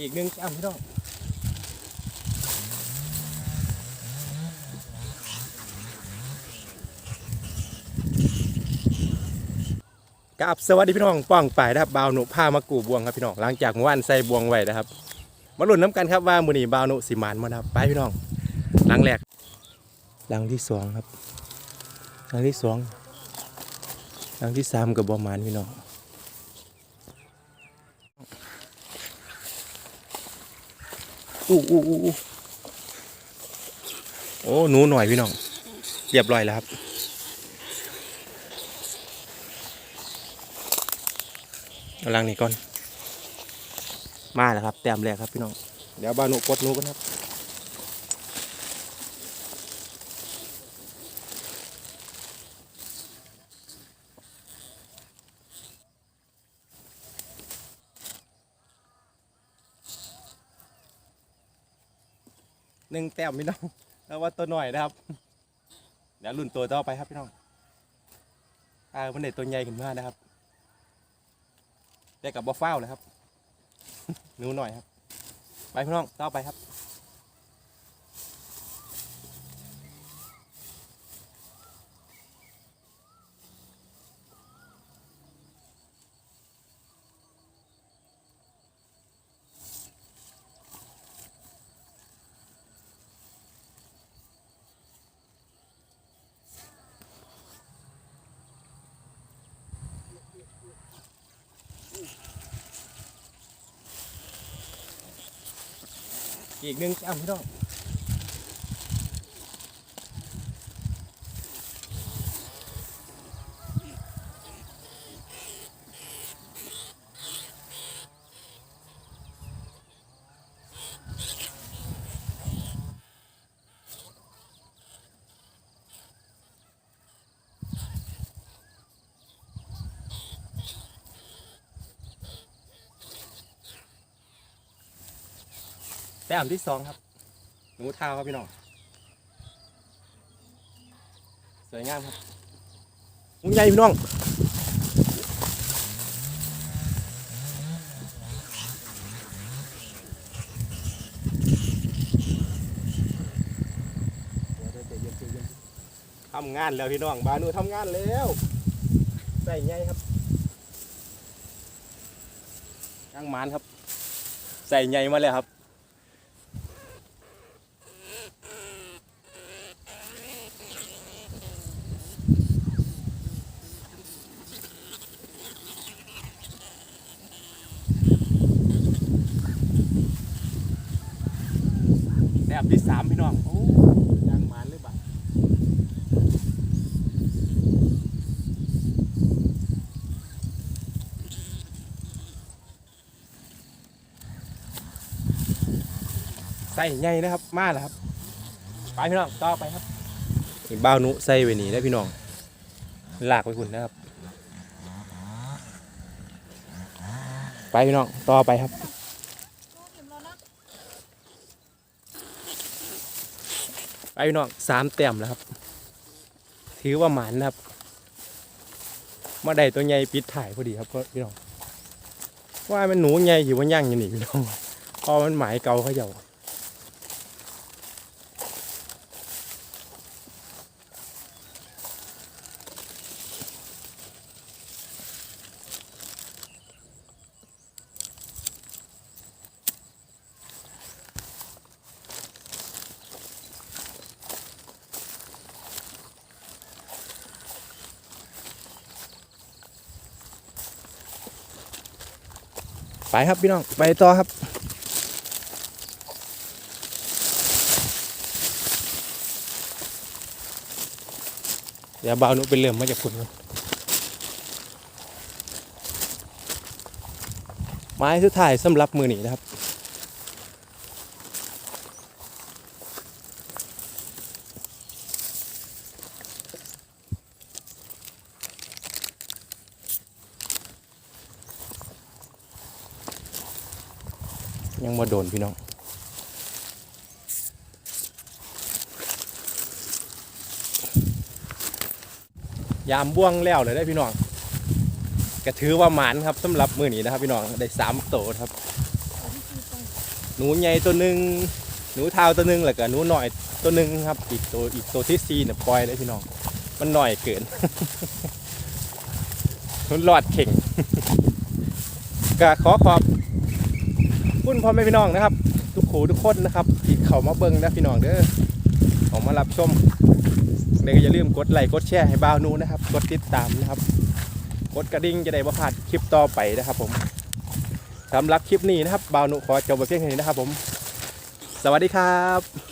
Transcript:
อีกหนึ่งอ้ำพี่น้องกับสวัสดีพี่น้องป้องป่ายนะครับบาวหนุผ้ามากูบวงครับพี่น้องหลังจากเมื่อวานใส่บวงไว้นะครับ มาลุ้นน้ำกันครับว่ามือนี้บาวหนุสิมานมานะครับไปพี่น้องหลังแรกหลังที่สองครับหลังที่สองหลังที่สามกับบอมานพี่น้อง อู้อู้อู้อู้โอ้หนูหน่อยพี่น้องเรียบร้อยแล้วครับกำลังนี่ก่อน มาแล้วครับ แต้มแรกครับพี่น้อง เดี๋ยวบ้าหนูกดหนูกันครับ หนึ่งแต้มพี่น้องแล้วว่าตัวหน่อยนะครับ เดี๋ยวรุ่นตัวต่อไปครับพี่น้องอ่ามันเด็ดตัวใหญ่ขึ้นมากนะครับได้กับบอฟ้าเลยครับหนูหน่อยครับ ไปพี่น้องต่อไปครับ อีกหนึ่งแต้มพี่น้อง แต้มที่สองครับ หนูเท้าครับพี่น้อง สวยงามครับหนูใหญ่พี่น้องทำงานแล้วพี่น้อง บานูทำงานแล้วใส่ไงครับย่างหมานครับ ใส่ไงมาแล้วครับ บบที่สามพี่น้อง โอ้ยางหมานหรือเปล่าใส่ใหญ่นะครับ มาแล้วครับ ไปพี่น้อง ต่อไปครับนี่บ้าวนุใส่ไว้นี่ได้พี่น้อง หลากไปคุณนะครับ ไปพี่น้อง ต่อไปครับ ไป พี่น้องสามแต้มแล้วครับ ถือว่าหมันนะครับ มาได้ตัวใหญ่ปิดถ่ายพอดีครับก็พี่น้องว่ามันหนูใหญ่อยู่ว่าย่างอยู่นี่พี่น้องพอมันหมายเก่าเขาเจ้า ไปครับพี่น้องไปต่อครับเดี๋ยวเบาหนุเป็นเรื่องมาจากคุณไม้สุดท้ายสำหรับมือหนีนะครับ ยังมาโดนพี่น้องยามบ่วงแล้วเลยได้พี่น้องก็ถือว่าหมานครับสำหรับมือนี้นะครับพี่น้องได้สามโตครับ หนูใหญ่ตัวหนึ่งหนูเท้าตัวหนึ่งแล้วก็หนูหน่อยตัวหนึ่งครับ อีกตัวอีกตัวที่สี่เนี่ยปล่อยเลยพี่น้อง มันหน่อยเกินมันหลอดเข่งก็ขอขอบ คุณพ่อแม่พี่น้องนะครับ ทุกขู่ทุกคนนะครับที่เข้ามาเบิ้งนะพี่น้องเด้อออกมารับชมเด็กอย่าลืมกดไลค์กดแชร์ให้บ่าวนูนะครับ กดติดตามนะครับ กดกระดิ่งจะได้บ่พลาดคลิปต่อไปนะครับ ผมสำหรับคลิปนี้นะครับบ่าวนูขอจบไว้เพียงเท่านี้นะครับ ผม สวัสดีครับ